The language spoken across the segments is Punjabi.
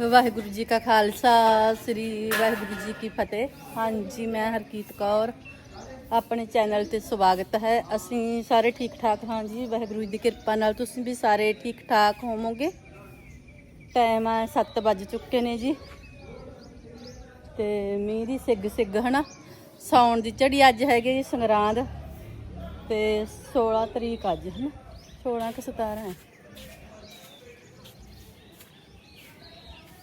ਵਾਹਿਗੁਰੂ ਜੀ ਕਾ ਖਾਲਸਾ, ਸ੍ਰੀ ਵਾਹਿਗੁਰੂ ਜੀ ਕੀ ਫਤਿਹ। ਹਾਂਜੀ, ਮੈਂ ਹਰਕੀਤ ਕੌਰ। ਆਪਣੇ ਚੈਨਲ ਤੇ ਸਵਾਗਤ ਹੈ। ਅਸੀਂ ਸਾਰੇ ਠੀਕ ਠਾਕ ਹਾਂ ਜੀ। ਵਾਹਿਗੁਰੂ ਜੀ ਦੀ ਕਿਰਪਾ ਨਾਲ ਤੁਸੀਂ ਵੀ ਸਾਰੇ ਠੀਕ ਠਾਕ ਹੋਵੋਗੇ। ਟਾਈਮ ਆ 7 ਵੱਜ ਚੁੱਕੇ ਨੇ ਜੀ। ਤੇ ਮੀਂਹ ਦੀ ਸਿੱਗ ਸਿੱਗ ਹਨਾ? ਸੌਣ ਦੀ ਝੜੀ ਅੱਜ ਹੈਗੀ ਜੀ ਸੰਗਰਾਂਦ। ਤੇ 16 ਤਰੀਕ ਅੱਜ, ਹਨਾ? 16 ਕਿ 17 ਹੈ।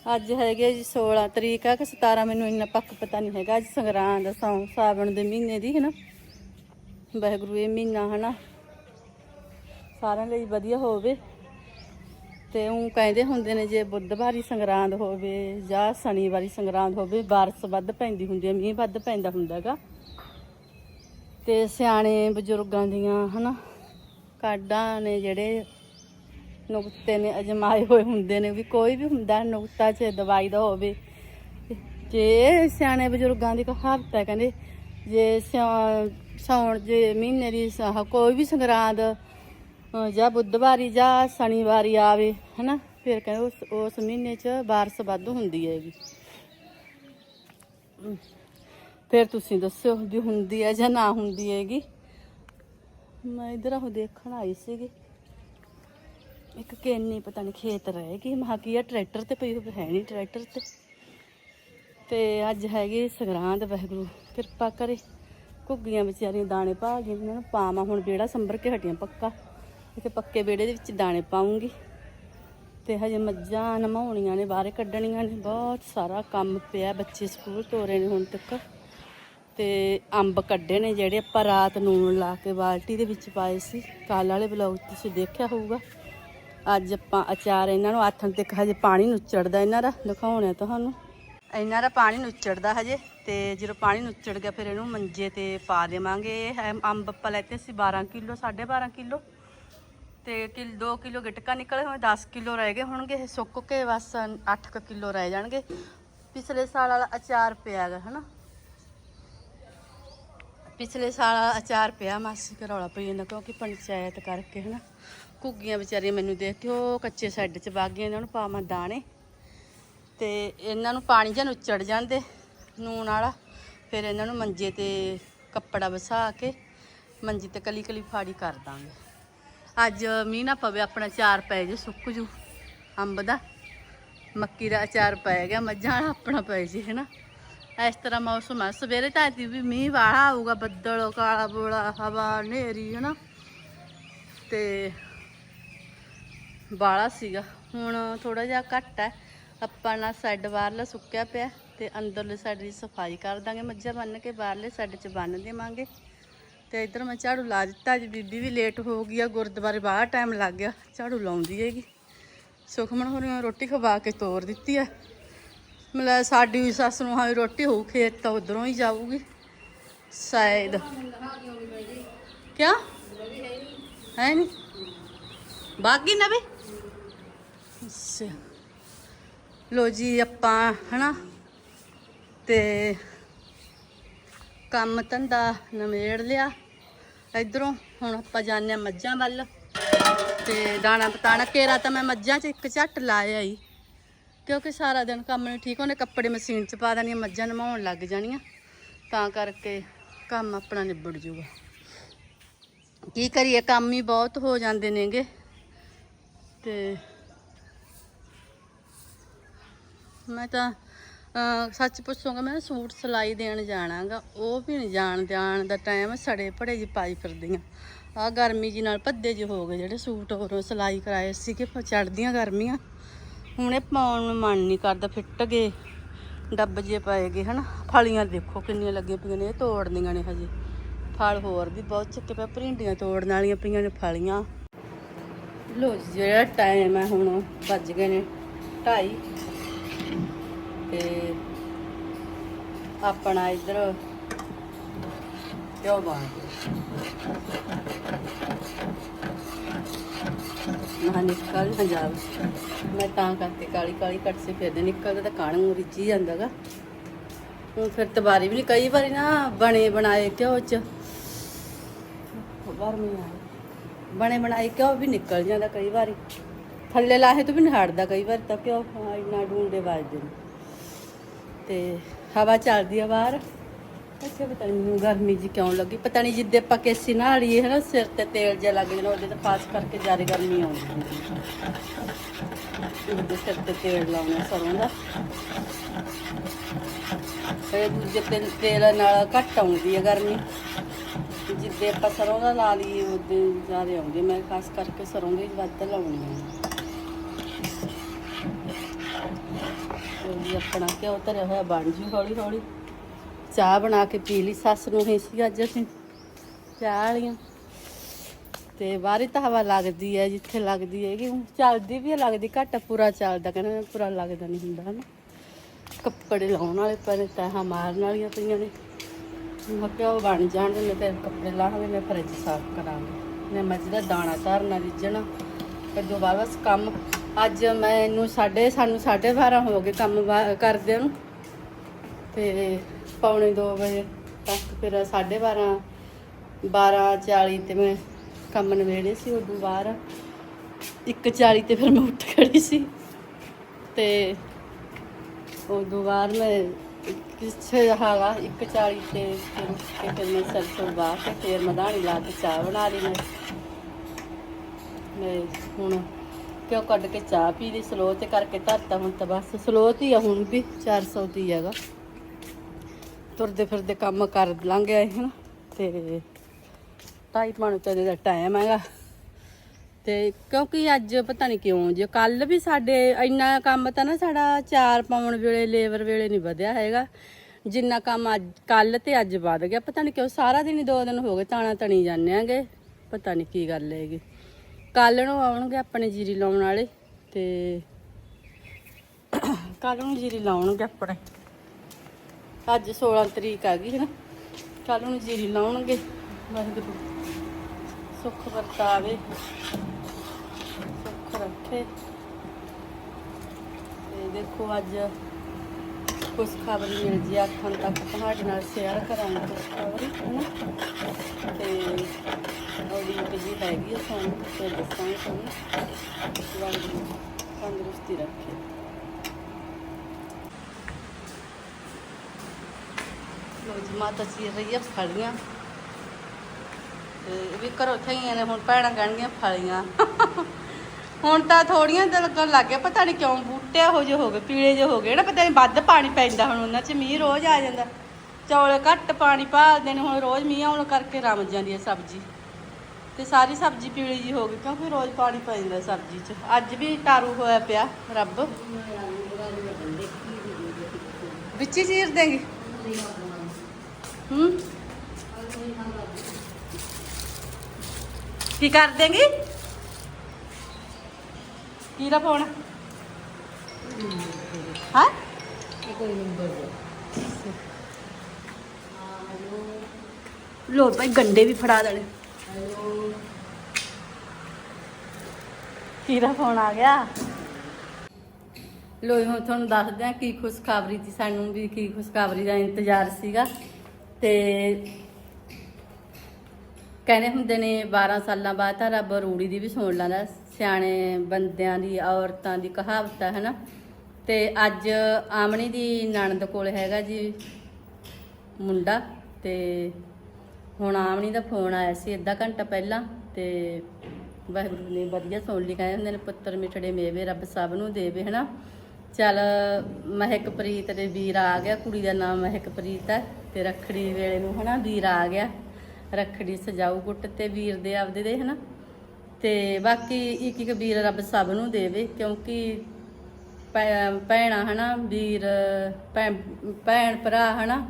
ਅੱਜ ਹੈਗੇ ਜੀ 16 ਤਰੀਕ ਆ ਕਿ 17 ਮੈਨੂੰ ਇੰਨਾ ਪੱਕ ਪਤਾ ਨਹੀਂ ਹੈਗਾ। ਅੱਜ ਸੰਗਰਾਂਦ ਸੌਂ ਸਾਵਣ ਦੇ ਮਹੀਨੇ ਦੀ ਹੈ ਨਾ ਵਾਹਿਗੁਰੂ, ਇਹ ਮਹੀਨਾ, ਹਨਾ? ਸਾਰਿਆਂ ਲਈ ਵਧੀਆ ਹੋਵੇ। ਤੇ ਉਹ ਕਹਿੰਦੇ ਹੁੰਦੇ ਨੇ ਜੇ ਬੁੱਧਵਾਰੀ ਸੰਗਰਾਂਦ ਹੋਵੇ ਜਾਂ ਸ਼ਨੀਵਾਰੀ ਸੰਗਰਾਂਦ ਹੋਵੇ, ਬਾਰਿਸ਼ ਵੱਧ ਪੈਂਦੀ ਹੁੰਦੀ ਹੈ ਮੀਂਹ ਵੱਧ ਪੈਂਦਾ ਹੁੰਦਾਗਾ ਤੇ ਸਿਆਣੇ ਬਜ਼ੁਰਗਾਂ ਦੀਆਂ, ਹਨਾ? ਕਾਢਾਂ ਨੇ ਜਿਹੜੇ ਨੁਕਤੇ ਨੇ, ਅਜਮਾਏ ਹੋਏ ਹੁੰਦੇ ਨੇ ਵੀ ਕੋਈ ਵੀ ਹੁੰਦਾ, ਨੁਕਤਾ ਚ ਦਵਾਈ ਦਾ ਹੋਵੇ। ਜੇ ਸਿਆਣੇ ਬਜ਼ੁਰਗਾਂ ਦੀ ਕਹਾਵਤ ਹੈ, ਕਹਿੰਦੇ ਜੇ ਸਿਆ- ਸਾਉਣ ਜੇ ਮਹੀਨੇ ਦੀ ਕੋਈ ਵੀ ਸੰਗਰਾਂਦ ਜਾਂ ਬੁੱਧਵਾਰੀ ਜਾਂ ਸ਼ਨੀਵਾਰੀ ਆਵੇ, ਹਨਾ, ਫਿਰ ਕਹਿੰਦੇ ਉਸ ਉਸ ਮਹੀਨੇ ਚ ਬਾਰਿਸ਼ ਵੱਧ ਹੁੰਦੀ ਹੈਗੀ। ਫਿਰ ਤੁਸੀਂ ਦੱਸਿਓ ਵੀ ਹੁੰਦੀ ਹੈ ਜਾਂ ਨਾ ਹੁੰਦੀ ਹੈਗੀ। ਮੈਂ ਇਧਰ ਆਹ ਦੇਖਣ ਆਈ ਸੀਗੀ। ਇੱਕ ਕੇਨੀ ਪਤਾ ਨਹੀਂ ਖੇਤ ਰਹਿ ਗਈ ਮਹਾ ਕੀ ਆ, ਟਰੈਕਟਰ ਤੇ ਪਈ ਹੋਵੇ ਹੈ ਨਹੀਂ ਟਰੈਕਟਰ ਤੇ। ਤੇ ਅੱਜ ਹੈਗੀ ਸੰਗਰਾਂਦ, ਵਾਹਿਗੁਰੂ, ਕਿਰਪਾ ਕਰੇ। ਘੁੱਗੀਆਂ ਵਿਚਾਰੀਆਂ ਦਾਣੇ ਪਾ ਗਈਆਂ ਇਹਨਾਂ ਨੂੰ ਪਾਵਾਂ। ਹੁਣ ਵਿਹੜਾ ਸੰਭਰ ਕੇ ਹਟੀਆਂ ਪੱਕਾ। ਇੱਥੇ ਪੱਕੇ ਵਿਹੜੇ ਦੇ ਵਿੱਚ ਦਾਣੇ ਪਾਉਂਗੀ। ਤੇ ਹਜੇ ਮੱਝਾਂ ਨਮਾਉਣੀਆਂ ਨੇ, ਬਾਹਰ ਕੱਢਣੀਆਂ ਨੇ। ਬਹੁਤ ਸਾਰਾ ਕੰਮ ਪਿਆ ਬੱਚੇ ਸਕੂਲ ਤੋਰੇ ਨੇ ਹੁਣ ਤੱਕ। ਤੇ ਅੰਬ ਕੱਢੇ ਨੇ ਜਿਹੜੇ ਆਪਾਂ ਰਾਤ ਨੂਣ ਲਾ ਕੇ ਬਾਲਟੀ ਦੇ ਵਿੱਚ ਪਾਏ ਸੀ। ਕੱਲ ਵਾਲੇ ਬਲੌਗ ਤੁਸੀਂ ਦੇਖਿਆ ਹੋਊਗਾ। ਅੱਜ ਆਪਾਂ ਅਚਾਰ ਇਹਨਾਂ ਨੂੰ ਆਥਣ ਤੇ ਹਜੇ ਪਾਣੀ ਨੁੱਚੜਦਾ ਇਹਨਾਂ ਦਾ, ਦਿਖਾਉਣਾ ਤੁਹਾਨੂੰ। ਇਹਨਾਂ ਦਾ ਪਾਣੀ ਨੁੱਚੜਦਾ ਹਜੇ ਤੇ ਜਦੋਂ ਪਾਣੀ ਨੁੱਚੜ ਗਿਆ ਫਿਰ ਇਹਨੂੰ ਮੰਜੇ ਤੇ ਪਾ ਦੇਵਾਂਗੇ। ਇਹ ਹੈ ਅੰਬ ਆਪਾਂ ਲੈਤੇ ਸੀ 12 ਕਿਲੋ 12.5 ਕਿਲੋ। ਤੇ ਕਿਲ 2 ਕਿਲੋ ਗਿਟਕਾ ਨਿਕਲੇ ਹੋਏ 10 ਕਿਲੋ ਰਹਿ ਗਏ ਹੋਣਗੇ। ਇਹ ਸੁੱਕ ਕੇ ਬਸ 8 ਕਿਲੋ ਰਹਿ ਜਾਣਗੇ। ਪਿਛਲੇ ਸਾਲ ਵਾਲਾ ਅਚਾਰ ਪਿਆ ਗਾ, ਹਨਾ? ਪਿਛਲੇ ਸਾਲ ਅਚਾਰ ਪਿਆ, ਮਾਸੀ ਘਰ ਰੌਲਾ ਪਈ ਜਾਂਦਾ ਕਿਉਂਕਿ ਪੰਚਾਇਤ ਕਰਕੇ, ਹਨਾ? ਘੁੱਗੀਆਂ ਵਿਚਾਰੀਆਂ ਮੈਨੂੰ ਦੇਖ ਕੇ, ਉਹ ਕੱਚੇ ਸੈੱਡ 'ਚ ਵਗ ਗਈਆਂ, ਇਹਨਾਂ ਨੂੰ ਪਾਵਾਂ ਦਾਣੇ। ਤੇ ਇਹਨਾਂ ਨੂੰ ਪਾਣੀ ਜਾਂ ਨੁੱਚੜ ਜਾਂਦੇ, ਨੂਣ ਵਾਲਾ। ਫਿਰ ਇਹਨਾਂ ਨੂੰ ਮੰਜੇ ਤੇ ਕੱਪੜਾ ਵਸਾ ਕੇ, ਮੰਜੀ ਤੇ ਕਲੀ ਕਲੀ ਫਾੜੀ ਕਰ ਦਾਂਗੇ। ਅੱਜ ਮੀਂਹ ਨਾ ਪਵੇ, ਆਪਣਾ ਅਚਾਰ ਪੈ ਜੇ ਸੁੱਕ ਜੂ, ਅੰਬ ਦਾ। ਮੱਕੀ ਦਾ ਅਚਾਰ ਪੈ ਗਿਆ, ਮੱਝਾਂ ਵਾਲਾ ਆਪਣਾ ਪੈ ਜੇ, ਹੈਨਾ। ਇਸ ਤਰ੍ਹਾਂ ਮੌਸਮ ਆ। ਸਵੇਰੇ ਤਾਂ ਦੀ ਵੀ ਮੀਂਹ ਵਾਲਾ ਆਊਗਾ, ਬੱਦਲ ਕਾਲਾ ਬੋਲਾ ਹਵਾ, ਹਨੇਰੀ, ਹੈਨਾ। ਤੇ ਬਾਲਾ ਸੀਗਾ। ਹੁਣ ਥੋੜਾ ਜਿਹਾ ਘੱਟ ਹੈ। ਆਪਾਂ ਨਾ ਸਾਈਡ ਬਾਹਰਲਾ ਸੁੱਕਿਆ ਪਿਆ ਤੇ ਅੰਦਰਲੇ ਸਾਈਡ ਦੀ ਸਫ਼ਾਈ ਕਰ ਦਾਂਗੇ। ਮੱਝਾਂ ਬੰਨ ਕੇ ਬਾਹਰਲੇ ਸਾਈਡ 'ਚ ਬੰਨ ਦੇਵਾਂਗੇ। ਤੇ ਇਧਰ ਮੈਂ ਝਾੜੂ ਲਾ ਦਿੱਤਾ। ਜੀ ਬੀਬੀ ਵੀ ਲੇਟ ਹੋ ਗਈ ਆ। ਗੁਰਦੁਆਰੇ ਬਾਹਰ ਟਾਈਮ ਲੱਗ ਗਿਆ। ਝਾੜੂ ਲਾਉਂਦੀ ਹੈਗੀ। ਸੁਖਮਨ ਹੋਰਾਂ ਰੋਟੀ ਖਵਾ ਕੇ ਤੋਰ ਦਿੱਤੀ ਆ। ਮਤਲਬ ਸਾਡੀ ਵੀ ਸੱਸ ਨੂੰ ਹਾਂ ਰੋਟੀ ਹੋਊ, ਖੇਤ ਤਾਂ ਉਧਰੋਂ ਹੀ ਜਾਊਗੀ। ਸ਼ਾਇਦ। ਕਿਆ? ਹੈ ਨਹੀਂ ਬਾਗੀ ਨਾ ਵੀ ਅੱਛਾ। ਲੋ ਜੀ ਆਪਾਂ, ਹਨਾ? ਤੇ ਕੰਮ ਧੰਦਾ ਨਵੇੜ ਲਿਆ। ਇਧਰੋਂ ਹੁਣ ਆਪਾਂ ਜਾਂਦੇ ਹਾਂ ਮੱਝਾਂ ਵੱਲ। ਤੇ ਦਾਣਾ ਪਤਾਣਾ ਕੇਰਾ ਤਾਂ ਮੈਂ ਮੱਝਾਂ 'ਚ ਇੱਕ ਝੱਟ ਲਾਇਆ ਹੀ ਕਿਉਂਕਿ ਸਾਰਾ ਦਿਨ ਕੰਮ ਨਹੀਂ ਠੀਕ ਉਹਨੇ ਕੱਪੜੇ ਮਸ਼ੀਨ 'ਚ ਪਾ ਦੇਣੀਆਂ, ਮੱਝਾਂ ਨਮਾਉਣ ਲੱਗ ਜਾਣੀਆਂ। ਤਾਂ ਕਰਕੇ ਕੰਮ ਆਪਣਾ ਨਿਬੜ ਜੂਗਾ। ਕੀ ਕਰੀਏ, ਕੰਮ ਹੀ ਬਹੁਤ ਹੋ ਜਾਂਦੇ ਨੇਗੇ। ਤੇ ਮੈਂ ਤਾਂ ਸੱਚ ਪੁੱਛੂੰਗਾ ਮੈਂ ਸੂਟ ਸਿਲਾਈ ਦੇਣ ਜਾਣਾਗਾ। ਉਹ ਵੀ ਨਹੀਂ ਜਾਣ ਜਾਣ ਦਾ ਟਾਈਮ ਸੜੇ ਭੜੇ ਜੀ ਪਾਈ ਫਿਰਦੀਆਂ। ਆ ਗਰਮੀ ਜੀ ਨਾਲ ਭੱਦੇ ਜਿਹੇ ਹੋ ਗਏ ਜਿਹੜੇ ਸੂਟ ਹੋਰ ਸਿਲਾਈ ਕਰਾਏ ਸੀਗੇ ਚੜਦੀਆਂ ਗਰਮੀਆਂ। ਹੁਣ ਇਹ ਪਾਉਣ ਨੂੰ ਮਨ ਨਹੀਂ ਕਰਦਾ ਫਿੱਟ ਗਏ ਡੱਬ ਜੇ ਪਏ ਗਏ ਹਨਾ। ਫਲੀਆਂ ਦੇਖੋ ਕਿੰਨੀਆਂ ਲੱਗੀਆਂ ਪਈਆਂ ਨੇ ਇਹ ਤੋੜਨੀਆਂ ਨੇ ਹਜੇ। ਫਲ ਹੋਰ ਵੀ ਬਹੁਤ ਚੱਕੇ ਪਏ ਭਰਿੰਡੀਆਂ ਤੋੜਨ ਵਾਲੀਆਂ ਪਈਆਂ ਨੇ ਫਲੀਆਂ। ਲੋ ਜੀ, ਜਿਹੜਾ ਟਾਈਮ ਹੈ ਹੁਣ ਵੱਜ ਗਏ ਨੇ 2:30 ਤੇ ਆਪਣਾ ਇੱਧਰ ਕਿਉਂ ਬਣ ਨਾ ਨਿਕਲ ਨਾ ਜਾਵੇ ਮੈਂ ਤਾਂ ਕਰਕੇ ਕਾਲੀ ਕਾਲੀ ਕੱਟ ਸੇ ਫਿਰਦੇ ਨਿਕਲਦਾ ਤਾਂ ਕਾਣ ਨੂੰ ਰਿੱਝੀ ਜਾਂਦਾਗਾ ਹੁਣ ਫਿਰ ਤਬਾਰੀ ਵੀ ਨਹੀਂ ਕਈ ਵਾਰੀ ਨਾ ਬਣੇ ਬਣਾਏ ਘਿਓ ਚ। ਗਰਮੀ ਆ। ਬਣੇ ਬਣਾਏ ਘਿਓ ਵੀ ਨਿਕਲ ਜਾਂਦਾ ਕਈ ਵਾਰੀ। ਥੱਲੇ ਲਾਹੇ ਤੋਂ ਵੀ ਨਹੀਂ ਹਟਦਾ ਕਈ ਵਾਰ ਤਾਂ ਕਿਉਂ? ਇੰਨਾ ਡੂੰਡੇ ਵੱਜਦੇ ਨੇ ਤੇ ਹਵਾ ਚੱਲਦੀ ਆ ਬਾਹਰ। ਅੱਛਾ, ਪਤਾ ਨਹੀਂ ਗਰਮੀ ਜੀ ਕਿਉਂ ਲੱਗੀ? ਪਤਾ ਨਹੀਂ ਜਿੱਦੇ ਆਪਾਂ ਕੇਸੀ ਨਾਲ ਲਈਏ ਹੈ ਨਾ ਸਿਰ ਤੇ ਤੇਲ ਜਿਹਾ ਲੱਗ ਜਾਣਾ, ਉਹਦੇ ਤਾਂ ਖਾਸ ਕਰਕੇ ਜ਼ਿਆਦਾ ਗਰਮੀ ਆਉਂਦੀ ਉਹਦੇ ਸਿਰ ਤੇ ਤੇਲ ਲਾਉਣਾ ਸਰੋਂ ਦਾ। ਇਹ ਦੂਜੇ ਤੇਲ ਤੇਲ ਨਾਲ ਘੱਟ ਆਉਂਦੀ ਹੈ ਗਰਮੀ। ਜਿੱਦੇ ਆਪਾਂ ਸਰੋਂ ਦਾ ਲਾ ਲਈਏ, ਉਹਦੇ ਜ਼ਿਆਦਾ ਆਉਂਦੀ ਹੈ। ਮੈਂ ਖਾਸ ਕਰਕੇ ਸਰੋਂ ਦੀ ਵੱਧ ਲਾਉਣੀ ਹੈ ਉਹ ਜੀ ਆਪਣਾ ਘਿਓ ਧਰਿਆ ਹੋਇਆ ਬਣ ਜੂ ਹੌਲੀ ਹੌਲੀ। ਚਾਹ ਬਣਾ ਕੇ ਪੀ ਲਈ ਸੱਸ ਨੂੰ ਹੀ ਸੀ ਅੱਜ ਅਸੀਂ। ਚਾਹ ਵਾਲੀਆਂ। ਤੇ ਬਾਹਰੀ ਤਾਂ ਹਵਾ ਲੱਗਦੀ ਹੈ ਜਿੱਥੇ ਲੱਗਦੀ ਹੈਗੀ। ਚੱਲਦੀ ਵੀ ਹੈ, ਲੱਗਦੀ ਘੱਟ ਪੂਰਾ ਚੱਲਦਾ। ਕਹਿੰਦੇ ਪੂਰਾ ਲੱਗਦਾ ਨਹੀਂ ਹੁੰਦਾ ਹਨਾ। ਕੱਪੜੇ ਲਾਉਣ ਵਾਲੇ ਪਏ ਤਹਾਂ ਮਾਰਨ ਵਾਲੀਆਂ ਪਈਆਂ ਨੇ। ਮੈਂ ਕਿਹਾ ਉਹ ਬਣ ਜਾਣ ਨੇ ਤੇ ਕੱਪੜੇ ਲਾਹਾਂਗੇ ਮੈਂ ਫਰਿੱਜ ਸਾਫ਼ ਕਰਾਂਗੇ। ਮੈਂ ਮੱਝ ਦਾ ਦਾਣਾ ਧਾਰਨਾ ਰਿੱਝਣਾ। ਫਿਰ ਦੁਬਾਰਾ ਬਸ ਕੰਮ ਅੱਜ ਮੈਨੂੰ ਸਾਢੇ, ਸਾਨੂੰ 12:30 ਹੋ ਗਏ ਕੰਮ ਵਾ- ਕਰਦਿਆਂ ਨੂੰ। ਤੇ ਪੌਣੇ 2 ਵਜੇ ਤੱਕ ਫਿਰ 12:30 12:40 ਤੇ ਮੈਂ ਕੰਮ ਨਵੇੜੇ ਸੀ, ਉਦੋਂ ਬਾਅਦ 1:40 ਤੇ ਫਿਰ ਮੈਂ ਉੱਠ ਖੜੀ ਸੀ। ਤੇ ਉਦੋਂ ਬਾਅਦ ਮੈਂ ਕਿਸੇ ਹੈਗਾ 1:40 ਤੇ ਫਿਰ ਉੱਠ ਕੇ ਮੈਂ ਸਰਸੋਂ ਬਾਹ ਫਿਰ ਮਧਾਣੀ ਲਾ ਕੇ ਚਾਹ ਬਣਾ ਲਈ ਮੈਂ। ਮੈਂ ਹੁਣ ਕਿਉਂ ਕੱਢ ਕੇ ਚਾਹ ਪੀ ਲਈ? ਸਲੋ ਤੇ ਕਰਕੇ ਧਰਤਾ ਹੁਣ ਤਾਂ ਬਸ। ਸਲੋ ਤੇ ਆ ਹੁਣ ਵੀ 400 ਦੀ ਹੈਗਾ। ਤੁਰਦੇ ਫਿਰਦੇ ਕੰਮ ਕਰ ਲਾਂਗੇ ਇਹ ਨਾ ਤੇ ਢਾਈ ਪੌਣੇ ਤਿੰਨ ਦਾ ਟਾਈਮ ਹੈਗਾ। ਤੇ ਕਿਉਂਕਿ ਅੱਜ ਪਤਾ ਨਹੀਂ ਕਿਉਂ ਜੇ, ਕੱਲ ਵੀ ਸਾਡੇ ਇੰਨਾ ਕੰਮ ਤਾਂ ਨਾ ਸਾਡਾ ਚਾਰ ਪਾਉਣ ਵੇਲੇ, ਲੇਬਰ ਵੇਲੇ ਨਹੀਂ ਵਧਿਆ ਹੈਗਾ। ਜਿੰਨਾ ਕੰਮ ਅੱਜ, ਕੱਲ ਤੇ ਅੱਜ ਵਧ ਗਿਆ। ਪਤਾ ਨਹੀਂ ਕਿਉਂ ਸਾਰਾ ਦਿਨ ਹੀ ਦੋ ਦਿਨ ਹੋ ਗਏ ਤਾਣਾ ਤਣੀ ਜਾਂਦੇ ਆਂਗੇ ਪਤਾ ਨਹੀਂ ਕੀ ਗੱਲ ਹੈਗੀ। ਕੱਲ ਨੂੰ ਆਉਣਗੇ ਆਪਣੇ ਜੀਰੀ ਲਾਉਣ ਵਾਲੇ ਤੇ ਕੱਲ ਨੂੰ ਜੀਰੀ ਲਾਉਣਗੇ ਆਪਣੇ। ਅੱਜ 16 ਤਰੀਕ ਆ ਗਈ ਹੈ ਨਾ। ਕੱਲ ਨੂੰ ਜੀਰੀ ਲਾਉਣਗੇ। ਵਾਹਿਗੁਰੂ, ਸੁੱਖ ਵਰਤਾਵੇ। ਸੁੱਖ ਰੱਖੇ। ਤੇ ਦੇਖੋ ਅੱਜ ਕੁਛ ਖਬਰ ਮਿਲ ਜੀ ਅੱਖਾਂ ਤੱਕ ਤੁਹਾਡੇ ਨਾਲ ਸ਼ੇਅਰ ਕਰਾਂਗੇ ਕੁਛ ਖਬਰ ਹਨਾ? ਤੇ ਉਹਦੀ ਇੱਕ ਹੈਗੀ ਆ ਸਾਨੂੰ ਤੇ ਦੱਸਾਂਗੇ ਤੁਹਾਨੂੰ। ਵਾਹਿਗੁਰੂ ਤੰਦਰੁਸਤੀ ਰੱਖੇ। ਲੋ ਜੀ, ਮਾਤਾ ਜੀ ਰਹੀ ਆ ਫਲੀਆਂ। ਤੇ ਵੀ ਘਰੋਂ ਥਈਆਂ ਨੇ, ਹੁਣ ਭੈਣਾਂ ਕਹਿਣਗੀਆਂ ਫਲੀਆਂ। ਹੁਣ ਤਾਂ ਥੋੜੀਆਂ ਤਾਂ ਲੱਗਣ ਲੱਗ ਗਿਆ, ਪਤਾ ਨਹੀਂ ਕਿਉਂ ਬੂਟੇ ਇਹੋ ਜਿਹੇ ਹੋ ਗਏ, ਪੀਲੇ ਜਿਹੇ ਹੋ ਗਏ ਨਾ ਪਤਾ ਨਹੀਂ ਵੱਧ ਪਾਣੀ ਪੈਂਦਾ ਹੁਣ ਉਹਨਾਂ 'ਚ, ਮੀਂਹ ਰੋਜ਼ ਆ ਜਾਂਦਾ। ਚੌਲ ਘੱਟ ਪਾਣੀ ਭਾਲਦੇ ਨੇ, ਹੁਣ ਰੋਜ਼ ਮੀਂਹ ਆਉਣ ਕਰਕੇ ਰਮ ਜਾਂਦੀ ਹੈ ਸਬਜ਼ੀ। ਤੇ ਸਾਰੀ ਸਬਜ਼ੀ ਪੀਲੀ ਜੀ ਹੋ ਗਈ, ਕਿਉਂਕਿ ਰੋਜ਼ ਪਾਣੀ ਪੈ ਜਾਂਦਾ ਸਬਜ਼ੀ 'ਚ। ਅੱਜ ਵੀ ਤਾਰੂ ਹੋਇਆ ਪਿਆ, ਰੱਬ। ਵਿੱਚ ਹੀ ਚੀਰ ਦੇਂਗੇ? ਹੂੰ? ਕੀ ਕਰ ਦੇਂਗੀ? ਕੀ ਦਾ ਫੋਨ? ਹਾਂ? ਲੋ ਭਾਈ, ਗੰਡੇ ਵੀ ਫੜਾ ਦੇਣੇ। ਕੀ ਦਾ ਫੋਨ ਆ ਗਿਆ? ਲੋ ਹੁਣ ਤੁਹਾਨੂੰ ਦੱਸਦੇ ਆ ਕੀ ਖੁਸ਼ਖਬਰੀ ਸੀ, ਸਾਨੂੰ ਵੀ ਕੀ ਖੁਸ਼ਖਬਰੀ ਦਾ ਇੰਤਜ਼ਾਰ ਸੀਗਾ। ਤੇ ਕਹਿੰਦੇ ਹੁੰਦੇ ਨੇ 12 ਸਾਲਾਂ ਬਾਅਦ ਤਾਂ ਰੱਬ ਰੂੜੀ ਦੀ ਵੀ ਸੁਣ ਲੈਂਦਾ। ਸਿਆਣੇ ਬੰਦਿਆਂ ਦੀ, ਔਰਤਾਂ ਦੀ ਕਹਾਵਤ ਹੈ ਹਨਾ? ਤੇ ਅੱਜ ਆਮਣੀ ਦੀ ਨਣਦ ਕੋਲ ਹੈਗਾ ਜੀ ਮੁੰਡਾ ਤੇ ਹੁਣ ਆਮਣੀ ਦਾ ਫੋਨ ਆਇਆ ਸੀ ਅੱਧਾ ਘੰਟਾ ਪਹਿਲਾਂ ਤੇ ਵਾਹਿਗੁਰੂ ਨੇ ਵਧੀਆ ਸੁਣ ਲਈ, ਕਹਿੰਦੇ ਹੁੰਦੇ ਨੇ, ਪੁੱਤਰ ਮਿਠੜੇ ਮੇਵੇ, ਰੱਬ ਸਭ ਨੂੰ ਦੇਵੇ ਹਨਾ? ਚੱਲ ਮਹਿਕਪ੍ਰੀਤ ਦੇ ਵੀਰ ਆ ਗਿਆ, ਕੁੜੀ ਦਾ ਨਾਮ ਮਹਿਕਪ੍ਰੀਤ ਹੈ ਤੇ ਰੱਖੜੀ ਵੇਲੇ ਨੂੰ, ਹਨਾ, ਵੀਰ ਆ ਗਿਆ। ਰੱਖੜੀ ਸਜਾਊ ਗੁੱਟ ਤੇ ਵੀਰ ਦੇ ਆਪਦੇ ਦੇ, ਹਨਾ? ਤੇ ਬਾਕੀ ਇੱਕ ਇੱਕ ਵੀਰ ਰੱਬ ਸਭ ਨੂੰ ਦੇਵੇ, ਕਿਉਂਕਿ ਭੈ- ਭੈਣਾਂ ਹਨਾ, ਵੀਰ, ਭੈਣ ਭੈਣ ਭਰਾ ਹਨਾ,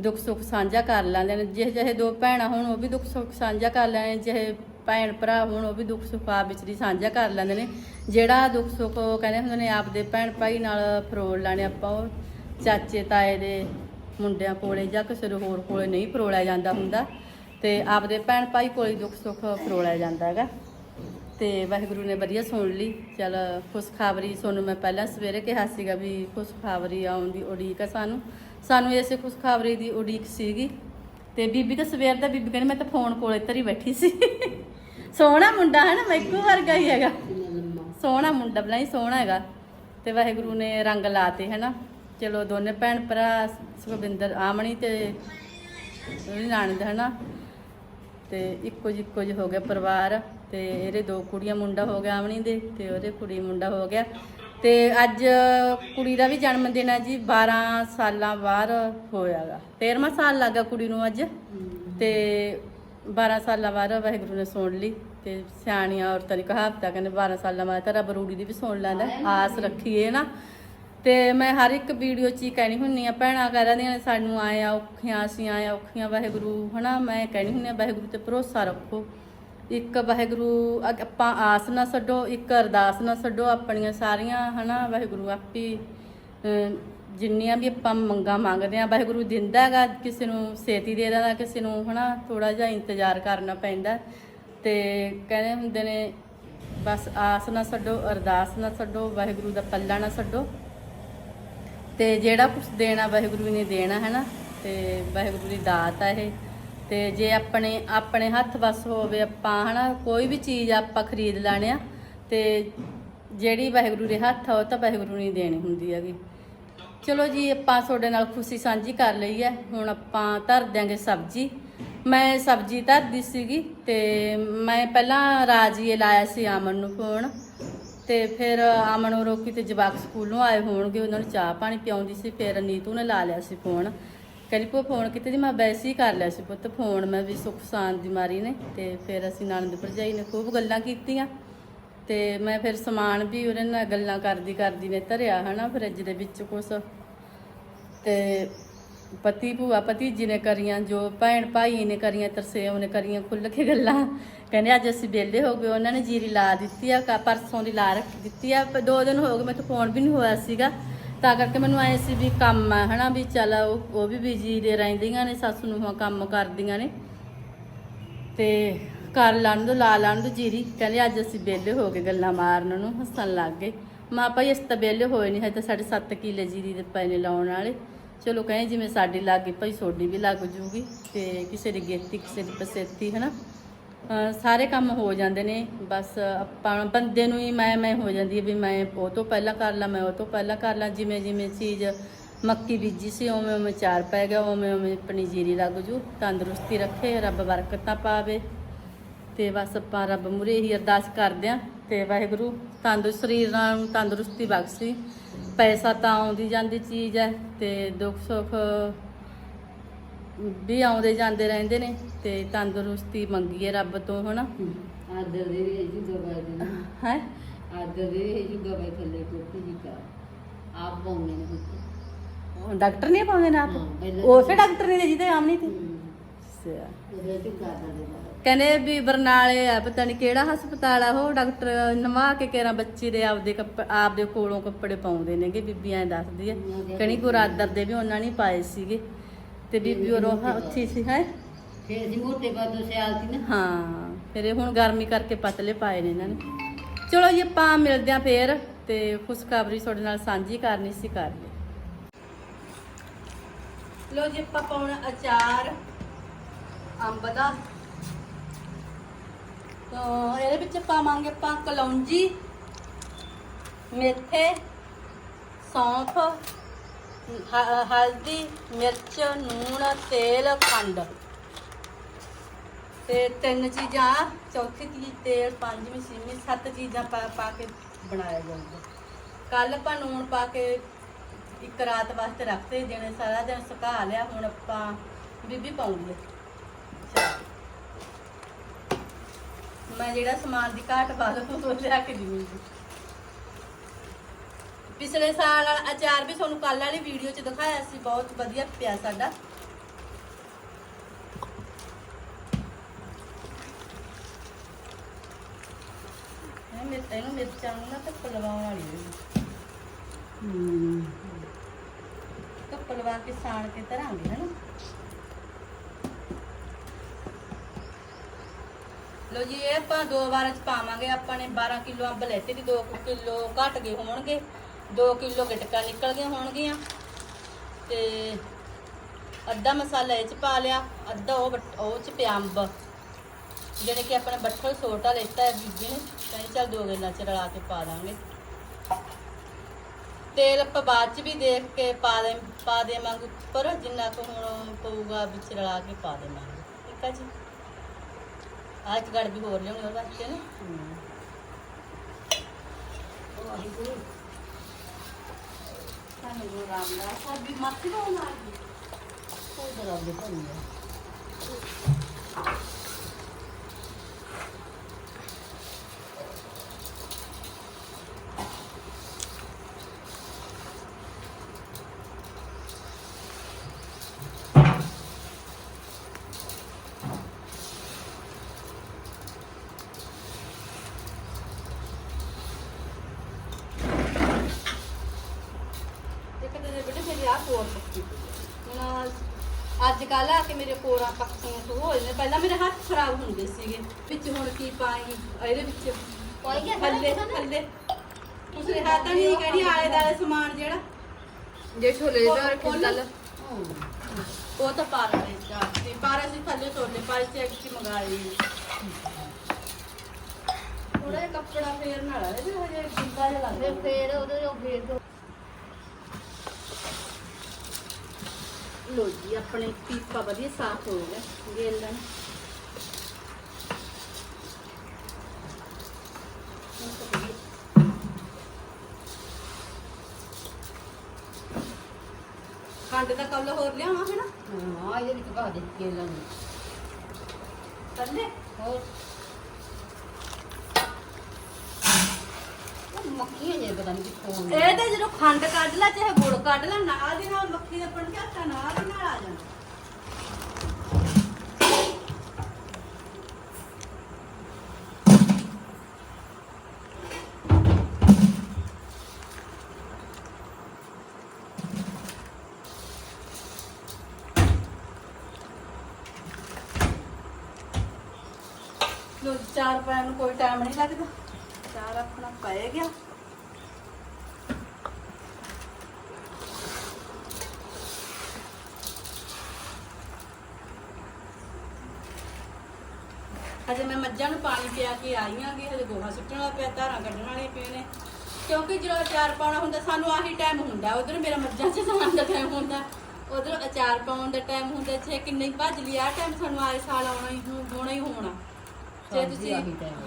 ਦੁੱਖ ਸੁੱਖ ਸਾਂਝਾ ਕਰ ਲੈਂਦੇ ਨੇ। ਜਿਹੇ ਜਿਹੇ ਦੋ ਭੈਣਾਂ ਹੋਣ, ਉਹ ਵੀ ਦੁੱਖ ਸੁੱਖ ਸਾਂਝਾ ਕਰ ਲੈਂਦੇ ਨੇ। ਜਿਹੇ ਭੈਣ ਭਰਾ ਹੋਣ, ਉਹ ਵੀ ਦੁੱਖ ਸੁੱਖ ਆਪ ਵਿਚਰੀ ਸਾਂਝਾ ਕਰ ਲੈਂਦੇ ਨੇ। ਜਿਹੜਾ ਦੁੱਖ ਸੁੱਖ ਉਹ ਕਹਿੰਦੇ ਹੁੰਦੇ ਨੇ, ਆਪਦੇ ਭੈਣ ਭਾਈ ਨਾਲ ਫਰੋਲ ਲੈਣੇ ਆਪਾਂ ਉਹ ਚਾਚੇ, ਤਾਏ ਦੇ ਮੁੰਡਿਆਂ ਕੋਲੇ ਜਾਂ ਕਿਸੇ ਦੇ ਹੋਰ ਕੋਲੇ ਨਹੀਂ ਫਰੋਲਿਆ ਜਾਂਦਾ ਹੁੰਦਾ। ਤੇ ਆਪਦੇ ਭੈਣ ਭਾਈ ਕੋਲੇ ਹੀ ਦੁੱਖ ਸੁੱਖ ਫਰੋਲਿਆ ਜਾਂਦਾ ਹੈਗਾ। ਤੇ ਵਾਹਿਗੁਰੂ ਨੇ ਵਧੀਆ ਸੁਣ ਲਈ। ਚਲ ਖੁਸ਼ਖਬਰੀ ਤੁਹਾਨੂੰ ਮੈਂ ਪਹਿਲਾਂ ਸਵੇਰੇ ਕਿਹਾ ਸੀਗਾ ਵੀ ਖੁਸ਼ਖਬਰੀ ਆਉਣ ਦੀ ਉਡੀਕ ਆ ਸਾਨੂੰ। ਸਾਨੂੰ ਇਸੇ ਖੁਸ਼ਖਬਰੀ ਦੀ ਉਡੀਕ ਸੀਗੀ। ਤੇ ਬੀਬੀ ਤਾਂ ਸਵੇਰ ਦਾ, ਬੀਬੀ ਕਹਿੰਦੀ ਮੈਂ ਤਾਂ ਫੋਨ ਕੋਲੇ ਧਰੀ ਬੈਠੀ ਸੀ। ਸੋਹਣਾ ਮੁੰਡਾ ਹੈ ਨਾ ਮੈਕੂ ਵਰਗਾ ਹੀ ਹੈਗਾ। ਸੋਹਣਾ ਮੁੰਡਾ ਬਲਾ ਹੀ ਸੋਹਣਾ ਹੈਗਾ। ਤੇ ਵਾਹਿਗੁਰੂ ਨੇ ਰੰਗ ਲਾਤੇ, ਹੈ ਨਾ। ਚਲੋ ਦੋਨੇ ਭੈਣ ਭਰਾ, ਸੁਖਵਿੰਦਰ ਆਮਣੀ ਤੇ ਉਹਦੀ ਹੈ ਨਾ। ਤੇ ਇੱਕੋ ਜਿੱਕੋ ਜਿਹਾ ਹੋ ਗਿਆ ਪਰਿਵਾਰ। ਤੇ ਇਹਦੇ ਦੋ ਕੁੜੀਆਂ, ਮੁੰਡਾ ਹੋ ਗਿਆ ਆਮਣੀ ਦੇ ਤੇ ਉਹਦੇ ਕੁੜੀ, ਮੁੰਡਾ ਹੋ ਗਿਆ। ਤੇ ਅੱਜ ਕੁੜੀ ਦਾ ਵੀ ਜਨਮ ਦਿਨ ਹੈ ਜੀ 12 ਸਾਲਾਂ ਬਾਅਦ ਹੋਇਆਗਾ। 13ਵਾਂ ਸਾਲ ਲੱਗਾ ਕੁੜੀ ਨੂੰ ਅੱਜ। ਤੇ 12 ਸਾਲਾਂ ਬਾਅਦ ਵਾਹਿਗੁਰੂ ਨੇ ਸੁਣ ਲਈ ਤੇ ਸਿਆਣੀਆਂ ਔਰਤਾਂ ਦੀ ਕਹਾਵਤਾਂ ਕਹਿੰਦੇ 12 ਸਾਲਾਂ ਬਾਅਦ ਤਾਂ ਰੱਬ ਰੂੜੀ ਦੀ ਵੀ ਸੁਣ ਲੈਂਦਾ, ਆਸ ਰੱਖੀਏ ਨਾ। ਤੇ ਮੈਂ ਹਰ ਇੱਕ ਵੀਡੀਓ 'ਚ ਹੀ ਕਹਿਣੀ ਹੁੰਨੀ ਆ, ਭੈਣਾਂ ਕਹਿ ਦਿੰਦੀਆਂ ਨੇ ਸਾਨੂੰ ਆਇਆ ਔਖੀਆਂ, ਅਸੀਂ ਆਏ ਔਖੀਆਂ, ਵਾਹਿਗੁਰੂ, ਹਨਾ, ਮੈਂ ਕਹਿਣੀ ਹੁੰਨੀ ਆ, ਵਾਹਿਗੁਰੂ ਤੇ ਭਰੋਸਾ ਰੱਖੋ। ਇੱਕ ਵਾਹਿਗੁਰੂ ਅਗ- ਆਪਾਂ ਆਸ ਨਾ ਛੱਡੋ ਇੱਕ ਅਰਦਾਸ ਨਾ ਛੱਡੋ ਆਪਣੀਆਂ ਸਾਰੀਆਂ ਹਨਾ ਵਾਹਿਗੁਰੂ ਆਪੀ ਅਮ, ਜਿੰਨੀਆਂ ਵੀ ਆਪਾਂ ਮੰਗਾਂ ਮੰਗਦੇ ਆ ਵਾਹਿਗੁਰੂ ਦਿੰਦਾ ਹੈਗਾ ਕਿਸੇ ਨੂੰ ਛੇਤੀ ਦੇ ਦਿੰਦਾ ਕਿਸੇ ਨੂੰ ਹਨਾ ਥੋੜਾ ਜਿਹਾ ਇੰਤਜ਼ਾਰ ਕਰਨਾ ਪੈਂਦਾ। ਤੇ ਕਹਿੰਦੇ ਹੁੰਦੇ ਨੇ ਬਸ ਆਸ ਨਾ ਛੱਡੋ ਅਰਦਾਸ ਨਾ ਛੱਡੋ ਵਾਹਿਗੁਰੂ ਦਾ ਪੱਲਾ ਨਾ ਛੱਡੋ। ਤੇ ਜਿਹੜਾ ਕੁਝ ਦੇਣਾ ਵਾਹਿਗੁਰੂ ਨੇ ਦੇਣਾ ਹੈ ਨਾ ਤੇ ਵਾਹਿਗੁਰੂ ਦੀ ਦਾਤ ਆ ਇਹ। ਤੇ ਜੇ ਆਪਣੇ ਆਪਣੇ ਹੱਥ ਵੱਸ ਹੋਵੇ ਆਪਾਂ, ਹਨਾ, ਕੋਈ ਵੀ ਚੀਜ਼ ਆਪਾਂ ਖਰੀਦ ਲੈਣੇ ਆ, ਤੇ ਜਿਹੜੀ ਵਾਹਿਗੁਰੂ ਦੇ ਹੱਥ ਆ, ਉਹ ਤਾਂ ਵਾਹਿਗੁਰੂ ਨੇ ਦੇਣੀ ਹੁੰਦੀ ਹੈਗੀ। ਚਲੋ ਜੀ, ਆਪਾਂ ਤੁਹਾਡੇ ਨਾਲ ਖੁਸ਼ੀ ਸਾਂਝੀ ਕਰ ਲਈ ਹੈ। ਹੁਣ ਆਪਾਂ ਧਰ ਦਿਆਂਗੇ ਸਬਜ਼ੀ। ਮੈਂ ਸਬਜ਼ੀ ਧਰਦੀ ਸੀਗੀ ਤੇ ਮੈਂ ਪਹਿਲਾਂ ਰਾਜੀਏ ਲਾਇਆ ਸੀ ਆਮਨ ਨੂੰ ਫੋਨ। ਤੇ ਫਿਰ ਆਮਨ ਨੂੰ ਰੋਕੀ ਤੇ ਜਵਾਕ ਸਕੂਲੋਂ ਆਏ ਹੋਣਗੇ, ਉਹਨਾਂ ਨੂੰ ਚਾਹ ਪਾਣੀ ਪਿਆਉਂਦੀ ਸੀ, ਫਿਰ ਨੀਤੂ ਨੇ ਲਾ ਲਿਆ ਸੀ ਫੋਨ। ਕਹਿੰਦੀ ਭੂਆ ਫੋਨ ਕਿਤੇ ਜੀ, ਮੈਂ ਵੈਸੇ ਹੀ ਕਰ ਲਿਆ ਸੀ ਪੁੱਤ ਫੋਨ ਮੈਂ ਵੀ ਸੁੱਖ ਸਾਂਦ ਦੀ ਮਾਰੀ ਨੇ ਤੇ ਫਿਰ ਅਸੀਂ ਨਣਦ ਭਰਜਾਈ ਨੇ ਖੂਬ ਗੱਲਾਂ ਕੀਤੀਆਂ ਤੇ ਮੈਂ ਫਿਰ ਸਮਾਨ ਵੀ ਉਹਦੇ ਨਾਲ ਗੱਲਾਂ ਕਰਦੀ ਕਰਦੀ ਨੇ ਧਰਿਆ ਹਨਾ ਫਰਿੱਜ ਦੇ ਵਿੱਚ ਕੁਛ। ਤੇ ਪਤੀ ਭੂਆ ਭਤੀਜੀ ਨੇ ਕਰੀਆਂ, ਜੋ ਭੈਣ ਭਾਈ ਨੇ ਕਰੀਆਂ ਤਰਸੇਵ ਨੇ ਕਰੀਆਂ ਖੁੱਲ ਕੇ ਗੱਲਾਂ। ਕਹਿੰਦੇ ਅੱਜ ਅਸੀਂ ਵਿਹਲੇ ਹੋ ਗਏ, ਉਹਨਾਂ ਨੇ ਜੀਰੀ ਲਾ ਦਿੱਤੀ ਆ, ਕਾ ਪਰਸੋਂ ਦੀ ਲਾ ਰੱਖ ਦਿੱਤੀ ਆ, ਦੋ ਦਿਨ ਹੋ ਗਏ ਮੈਨੂੰ ਫੋਨ ਵੀ ਨਹੀਂ ਹੋਇਆ ਸੀਗਾ। ਤਾਂ ਕਰਕੇ ਮੈਨੂੰ ਆਏ ਸੀ ਵੀ ਕੰਮ ਆ, ਹਨਾ, ਵੀ ਚੱਲ ਉਹ ਉਹ ਵੀ ਬਿਜ਼ੀ ਦੇ ਰਹਿੰਦੀਆਂ ਨੇ, ਸੱਸ ਨੂੰ ਹਾਂ ਕੰਮ ਕਰਦੀਆਂ ਨੇ। ਤੇ ਕਰ ਲੈਣ ਦੋ ਲਾ ਲੈਣ ਦੋ ਜੀਰੀ, ਕਹਿੰਦੇ ਅੱਜ ਅਸੀਂ ਵਿਹਲੇ ਹੋ ਗਏ ਗੱਲਾਂ ਮਾਰਨ ਨੂੰ ਹੱਸਣ ਲੱਗ ਗਏ। ਮਾਂ ਭਾਈ ਇਸ ਤਾਂ ਵਿਹਲੇ ਹੋਏ ਨਹੀਂ ਹੈ ਤਾਂ ਸਾਡੇ 7 ਕਿੱਲੇ ਜੀਰੀ ਦੇ ਪਏ ਨੇ ਲਾਉਣ ਵਾਲੇ। ਚਲੋ ਕਹੇ ਜਿਵੇਂ ਸਾਡੀ ਲੱਗ ਗਈ, ਭਾਈ ਸੋਡੀ ਵੀ ਲੱਗ ਜੂਗੀ, ਤੇ ਕਿਸੇ ਦੀ ਗੇਤੀ ਕਿਸੇ ਦੀ ਪਸੇਤੀ, ਹਨਾ। ਅਹ ਸਾਰੇ ਕੰਮ ਹੋ ਜਾਂਦੇ ਨੇ। ਬਸ ਆਪਾਂ ਬੰਦੇ ਨੂੰ ਹੀ ਮੈਂ ਮੈਂ ਹੋ ਜਾਂਦੀ ਹੈ ਵੀ ਮੈਂ ਉਹ ਤੋਂ ਪਹਿਲਾਂ ਕਰ ਲਾਂ, ਮੈਂ ਉਹ ਤੋਂ ਪਹਿਲਾਂ ਕਰ ਲਾਂ। ਜਿਵੇਂ ਜਿਵੇਂ ਚੀਜ਼ ਮੱਕੀ ਬੀਜੀ ਸੀ, ਉਵੇਂ ਉਵੇਂ ਚਾਰ ਪੈ ਗਿਆ, ਉਵੇਂ ਉਵੇਂ ਆਪਣੀ ਜੀਰੀ ਲੱਗ ਜੂ। ਤੰਦਰੁਸਤੀ ਰੱਖੇ, ਰੱਬ ਬਰਕਤਾਂ ਪਾਵੇ। ਤੇ ਬਸ ਆਪਾਂ ਰੱਬ ਮੁਰੇ ਹੀ ਅਰਦਾਸ ਕਰਦੇ ਆ ਤੇ ਵਾਹਿਗੁਰੂ ਤੰਦਰੁਸਤ ਸਰੀਰ ਨਾਲ ਤੰਦਰੁਸਤੀ ਬਖਸ਼ੀ। ਪੈਸਾ ਤਾਂ ਆਉਂਦੀ ਜਾਂਦੀ ਚੀਜ਼ ਹੈ ਤੇ ਦੁੱਖ ਸੁੱਖ ਵੀ ਆਉਂਦੇ ਜਾਂਦੇ ਰਹਿੰਦੇ ਨੇ ਤੇ ਤੰਦਰੁਸਤੀ ਮੰਗੀਏ ਰੱਬ ਤੋਂ ਹਨਾ? ਆਦਰ ਦੇ ਵੀ ਜੁਗਾ ਬਾਈ ਦੇ ਹੈ? ਆਦਰ ਦੇ ਵੀ ਜੁਗਾ ਬਾਈ ਥੱਲੇ ਕੁੱਤੀ ਜੀ ਕਾ ਆਪ ਪਾਉਂਦੇ ਨੇ ਕੁੱਤੀ ਡਾਕਟਰ ਨਹੀਂ ਪਾਉਂਦੇ ਨਾ ਹਾਂ, ਆਪ ਉਸੇ ਡਾਕਟਰ ਨੇ ਜਿਹਦੇ ਆਮਨੀ ਤੇ। ਅੱਛਾ। ਉਹਦੇ ਦਾ ਦੇ ਕਹਿੰਦੇ ਵੀ ਬਰਨਾਲੇ ਆ ਪਤਾ ਨਹੀਂ ਕਿਹੜਾ ਹਸਪਤਾਲ ਆ ਉਹ ਡਾਕਟਰ ਨਵਾ ਕੇ ਕੇਰਾ ਬੱਚੀ ਦੇ ਆਪਦੇ ਆਪਦੇ ਕੋਲੋਂ ਕੱਪੜੇ ਪਾਉਂਦੇ ਨੇਗੇ ਬੀਬੀ ਐਂ ਦੱਸਦੀ ਆ ਕਣੀ ਗੁਰਾਦਰ ਦੇ ਵੀ ਉਹਨਾਂ ਨੇ ਪਾਏ ਸੀਗੇ। ਤੇ ਬੀਬੀ ਉਹ ਰੋਹਾ ਉੱਥੀ ਸੀ ਹੈ? ਫਿਰ ਅਸੀਂ ਮੋਟੇ ਬਾਦੋਂ ਸਿਆਲਤੀ ਨਾ। ਹਾਂ ਫਿਰ ਇਹ ਹੁਣ ਗਰਮੀ ਕਰਕੇ ਪਤਲੇ ਪਾਏ ਨੇ ਇਹਨਾਂ ਨੇ। ਚਲੋ ਜੀ ਆਪਾਂ ਮਿਲਦੇ ਆਂ ਫੇਰ ਤੇ ਖੁਸ਼ਖਬਰੀ ਤੁਹਾਡੇ ਨਾਲ ਸਾਂਝੀ ਕਰਨੀ ਸੀ ਕਰ ਲੋ ਜੀ ਆਪਾਂ ਪਾਉਣਾ ਅਚਾਰ ਅੰਬ ਦਾ। ਤਾਂ ਇਹਦੇ ਵਿੱਚ ਪਾਵਾਂਗੇ ਆਪਾਂ ਕਲੌਂਜੀ ਮੇਥੇ ਸੌਂਫ ਹ- ਹਲਦੀ, ਮਿਰਚ ਨੂਣ ਤੇਲ, ਖੰਡ। ਤੇ ਤਿੰਨ ਚੀਜ਼ਾਂ, ਚੌਥੀ ਚੀਜ਼ ਤੇਲ, ਪੰਜਵੀਂ, ਛੇਵੀਂ, ਸੱਤ ਚੀਜ਼ਾਂ ਪਾ ਪਾ ਕੇ ਬਣਾਇਆ ਜਾਊਗਾ। ਕੱਲ ਆਪਾਂ ਨੂਣ ਪਾ ਕੇ ਇੱਕ ਰਾਤ ਵਾਸਤੇ ਰੱਖਦੇ ਦਿਨੇ ਸਾਰਾ ਦਿਨ ਸੁਕਾ ਲਿਆ, ਹੁਣ ਆਪਾਂ ਬੀਬੀ ਪਾਉਂਗੀ। ਮੈਂ ਜਿਹੜਾ ਸਮਾਨ ਦੀ ਘਾਟ ਪਾ ਉਹ ਲਿਆ ਕੇ ਦਿੰਦੀ ਪਿਛਲੇ ਸਾਲ ਵਾਲਾ ਅਚਾਰ ਵੀ ਤੁਹਾਨੂੰ ਕੱਲ ਵਾਲੀ ਵੀਡੀਓ 'ਚ ਦਿਖਾਇਆ ਸੀ, ਬਹੁਤ ਵਧੀਆ ਪਿਆ ਸਾਡਾ। ਇਹ ਇਹਨੂੰ ਮਿਰਚਾਂ ਨੂੰ ਨਾ ਧੁੱਪ ਲਵਾਉਣ ਵਾਲੀ ਹੈ ਹੂੰ ਧੁੱਪ ਲਵਾ ਕੇ ਸਾਣ ਕੇ ਧਰਾਂਗੇ, ਹਨਾ? ਲੋ ਜੀ, ਇਹ ਆਪਾਂ ਦੋ ਵਾਰ ਚ ਪਾਵਾਂਗੇ। ਆਪਾਂ ਨੇ 12 ਕਿਲੋ ਅੰਬ ਲੈਤੇ ਤੇ 2 ਕਿਲੋ ਘਟ ਗਏ ਹੋਣਗੇ। 2 ਕਿਲੋ ਗਿਟਕਾਂ ਨਿਕਲ ਗਏ ਹੋਣਗੀਆਂ। ਤੇ ਅੱਧਾ ਮਸਾਲਾ ਇਹ ਚ ਪਾ ਲਿਆ, ਅੱਧਾ ਉਹ ਉਹ ਚ ਪਿਆ ਅੰਬ। ਜਿਹੜੇ ਕਿ ਆਪਣੇ ਬੱਠਲ ਛੋਟਾ ਲੈਤਾ ਹੈ ਬੀਬੀ ਨੇ ਕਹਿੰਦੀ ਚੱਲ ਦੋ ਗੱਲਾਂ ਚ ਰਲਾ ਕੇ ਪਾ ਦਾਂਗੇ। ਤੇਲ ਆਪਾਂ ਬਾਅਦ ਚ ਵੀ ਦੇਖ ਕੇ ਪਾ ਦੇ ਪਾ ਦੇਵਾਂਗੇ ਉੱਪਰ, ਜਿੰਨਾ ਕੁ ਹੁਣ ਪਊਗਾ, ਵਿੱਚ ਰਲਾ ਕੇ ਪਾ ਦੇਵਾਂਗੇ। ਠੀਕ ਆ ਜੀ? ਆਹ ਇੱਕ ਗੜ ਵੀ ਹੋਰ ਲਿਆਉਣੀ ਉਹਦੇ ਵਾਸਤੇ ਨਾ। ਵਾਹਿਗੁਰੂ ਸਾਨੂੰ ਗੁਰੂ ਰਾਮਦਾਸ ਸਾਹਿਬ ਵੀ ਮੱਥ ਲਾਉਣ ਆ ਗਈ ਕੋਈ ਤਰ੍ਹਾਂ ਦੇ ਭੰਨੇ ਇੱਕ 14 ਪੱਕੀਆਂ ਹੋ ਜਾਂਦੇ। ਪਹਿਲਾਂ ਮੇਰੇ ਹੱਥ ਖਰਾਬ ਹੁੰਦੇ ਸੀਗੇ। ਵਿੱਚ ਹੁਣ ਕੀ ਪਾਈ ਇਹਦੇ ਵਿੱਚ ਕੋਈ ਕਿਆ ਥੱਲੇ ਥੱਲੇ। ਤੁਸੀਂ ਰਿਹਾ ਨਹੀਂ ਕਿਹੜੀ ਆਲੇ ਦਾਲੇ ਸਮਾਨ ਜਿਹੜਾ। ਜੇ ਛੋਲੇ ਦਾ ਰੱਖੀ ਚੱਲ। ਉਹ ਤਾਂ ਪਾਰਾ ਦੇ ਚਾਹਤੇ ਪਾਰਾ ਸੀ ਥੱਲੇ ਛੋਲੇ ਪਾਰੇ ਸੀ ਐਕਚੀ ਮੰਗਾ ਲਈ ਥੋੜਾ ਜਿਹਾ ਕੱਪੜਾ ਫੇਰ ਨਾਲ ਆ ਜੇ ਹੋ ਜੇ ਜਿਹਾ ਲੱਗਦਾ। ਫੇਰ ਉਹਦੇ ਉਹ ਫੇਰ ਲੋ ਜੀ ਆਪਣੇ ਪੀਪਾ ਵਧੀਆ ਸਾਫ਼ ਹੋ ਗਿਆ ਗੇਲਣ ਖੰਡ ਦਾ ਕੌਲਾ ਹੋਰ ਲਿਆਵਾਂ ਹੈ ਨਾ ਹਾਂ ਇਹਦੇ ਵਿੱਚ ਪਾ ਦੇ ਕੇਲਾਂ ਨੂੰ ਥੱਲੇ ਹੋਰ ਉਹ ਮੱਖੀਆਂ ਪਤਾ ਨਹੀਂ ਕਿੱਥੋਂ ਆਉਂਦੀਆਂ। ਇਹ ਤਾਂ ਜਦੋਂ ਖੰਡ ਕੱਢ ਲੈ, ਚਾਹੇ ਗੁੜ ਕੱਢ ਲਾ ਨਾਲ ਦੀ ਨਾਲ ਮੱਖੀ ਦੇ ਪਣ ਨਾਲ ਦੀ ਨਾਲ ਆ ਜਾਂਦਾ ਲੋ ਚਾਰ ਪੈਣ ਨੂੰ ਕੋਈ ਟਾਈਮ ਨਹੀਂ ਲੱਗਦਾ। ਚਾਰ ਆਪਣਾ ਪੈ ਗਿਆ। ਹਜੇ ਮੈਂ ਮੱਝਾਂ ਨੂੰ ਪਾਣੀ ਪਿਆ ਕੇ ਆਈ ਆਂਗੀ ਹਜੇ ਗੋਹਾ ਸੁੱਟਣ ਵਾਲਾ ਪਿਆ ਧਾਰਾਂ ਕੱਢਣ ਵਾਲੇ ਪਏ ਨੇ। ਕਿਉਂਕਿ ਜਦੋਂ ਅਚਾਰ ਪਾਉਣਾ ਹੁੰਦਾ ਸਾਨੂੰ ਆਹੀ ਟਾਈਮ ਹੁੰਦਾ। ਉਧਰ ਮੇਰਾ ਮੱਝਾਂ 'ਚ ਸਮਾਨ ਦਾ ਟਾਈਮ ਹੁੰਦਾ। ਉਧਰ ਅਚਾਰ ਪਾਉਣ ਦਾ ਟਾਈਮ ਹੁੰਦਾ ਛੇ ਕਿੰਨੇ ਭੱਜ ਲਈ ਆ ਟਾਈਮ ਸਾਨੂੰ ਆਏ ਸਾਲ ਆਉਣਾ ਹੀ ਹੋਣਾ ਹੀ ਹੋਣਾ। ਜੇ ਤੁਸੀਂ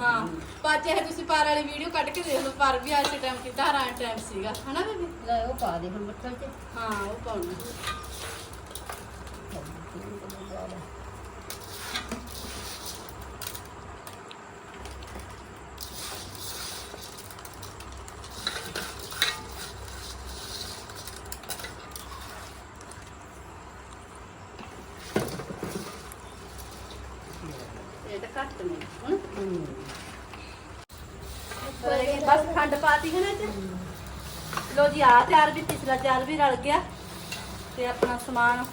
ਹਾਂ। ਪਰ ਚਾਹੇ ਤੁਸੀਂ ਪਾਰ ਵਾਲੀ ਵੀਡੀਓ ਕੱਢ ਕੇ ਦੇਖ ਲਓ ਪਰ ਵੀ ਅੱਜ ਟਾਈਮ ਕਿ ਧਾਰਾਂ ਟਾਈਮ ਸੀਗਾ। ਹਨਾ ਬੇਬੀ? ਲੈ ਉਹ ਪਾ ਦੇ ਹੁਣ ਬੱਤਲ ਚ। ਹਾਂ ਉਹ ਪਾਉਣਾ ਇਹ ਤਾਂ ਘੱਟ ਨੇ ਹੁਣ ਹੂੰ ਬਸ ਖੰਡ ਪਾਤੀ ਹੈ ਨਾ ਇਹ 'ਚ। ਲੋ ਜੀ ਆ ਤਿਆਰ ਵੀ ਪਿਛਲਾ ਚਾਰ ਵੀ ਰਲ ਗਿਆ। ਤੇ ਆਪਣਾ ਸਮਾਨ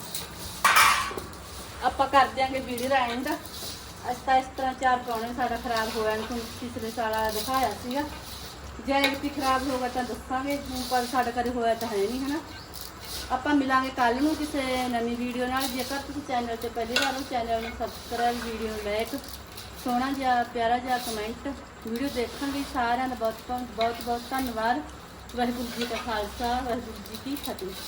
ਆਪਾਂ ਕਰ ਦਿਆਂਗੇ ਵੀਡੀਓ ਦਾ। ਐਂਡ ਅੱਜ ਤਾਂ ਇਸ ਤਰ੍ਹਾਂ ਚਾਰ ਪਾਉਣੇ ਸਾਡਾ ਖਰਾਬ ਹੋਇਆ ਨਹੀਂ ਤੁਹਾਨੂੰ ਪਿਛਲੇ ਸਾਲ ਆ ਦਿਖਾਇਆ ਸੀਗਾ। ਜੇ ਵੀ ਖਰਾਬ ਹੋਗਾ ਤਾਂ ਦੱਸਾਂਗੇ ਹੁਣ ਪਰ ਸਾਡਾ ਕਦੇ ਹੋਇਆ ਤਾਂ ਹੈ ਨਹੀਂ ਹਨਾ। ਆਪਾਂ ਮਿਲਾਂਗੇ ਕੱਲ ਨੂੰ ਕਿਸੇ ਨਵੀਂ ਵੀਡੀਓ ਨਾਲ। ਜੇਕਰ ਤੁਸੀਂ ਚੈਨਲ ਤੇ ਪਹਿਲੀ ਵਾਰ ਹੋ ਚੈਨਲ ਨੂੰ ਸਬਸਕ੍ਰਾਈਬ ਵੀਡੀਓ ਨੂੰ ਲਾਈਕ ਸੋਹਣਾ ਜਿਹਾ, ਪਿਆਰਾ ਜਿਹਾ ਕਮੈਂਟ ਵੀਡੀਓ ਦੇਖਣ ਲਈ ਸਾਰਿਆਂ ਦਾ ਬਹੁਤ ਬਹੁਤ ਬਹੁਤ ਧੰਨਵਾਦ। ਵਾਹਿਗੁਰੂ ਜੀ ਕਾ ਖਾਲਸਾ, ਵਾਹਿਗੁਰੂ ਜੀ ਕੀ ਫਤਿਹ।